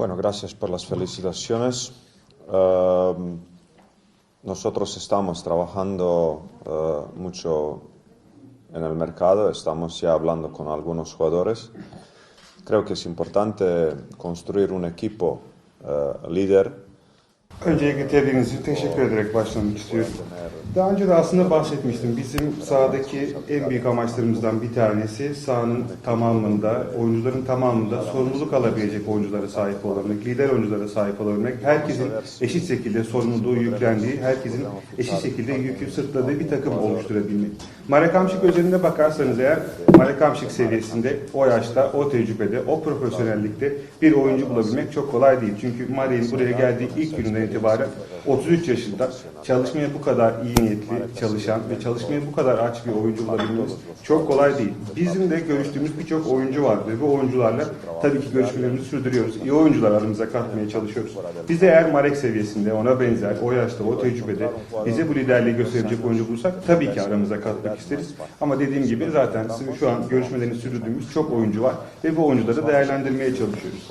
Bueno, gracias por las felicitaciones. Eh, nosotros estamos trabajando eh, mucho en el mercado, estamos ya hablando con algunos jugadores. Creo que es importante construir un equipo eh, líder Öncelikle tebriğiniz için teşekkür ederek başlamak istiyorum. Daha önce de aslında bahsetmiştim. Bizim sahadaki en büyük amaçlarımızdan bir tanesi sahanın tamamında, oyuncuların tamamında sorumluluk alabilecek oyunculara sahip olabilmek, lider oyunculara sahip olabilmek, herkesin eşit şekilde sorumluluğu yüklendiği, herkesin eşit şekilde yükü sırtladığı bir takım oluşturabilmek. Marek Hamşik özelinde bakarsanız eğer Marek Hamşik seviyesinde o yaşta, o tecrübede, o profesyonellikte bir oyuncu bulabilmek çok kolay değil. Çünkü Marek'in buraya geldiği ilk günden itibaren 33 yaşında çalışmaya bu kadar iyi niyetli çalışan ve çalışmaya bu kadar aç bir oyuncu bulabilmemiz çok kolay değil. Bizim de görüştüğümüz birçok oyuncu var ve bu oyuncularla tabii ki görüşmelerimizi sürdürüyoruz. İyi oyuncular aramıza katmaya çalışıyoruz. Biz de eğer Marek seviyesinde ona benzer, o yaşta, o tecrübede bize bu liderliği gösterecek oyuncu bulursak tabii ki aramıza katmak isteriz. Ama dediğim gibi zaten şu an görüşmelerini sürdürdüğümüz çok oyuncu var ve bu oyuncuları değerlendirmeye çalışıyoruz.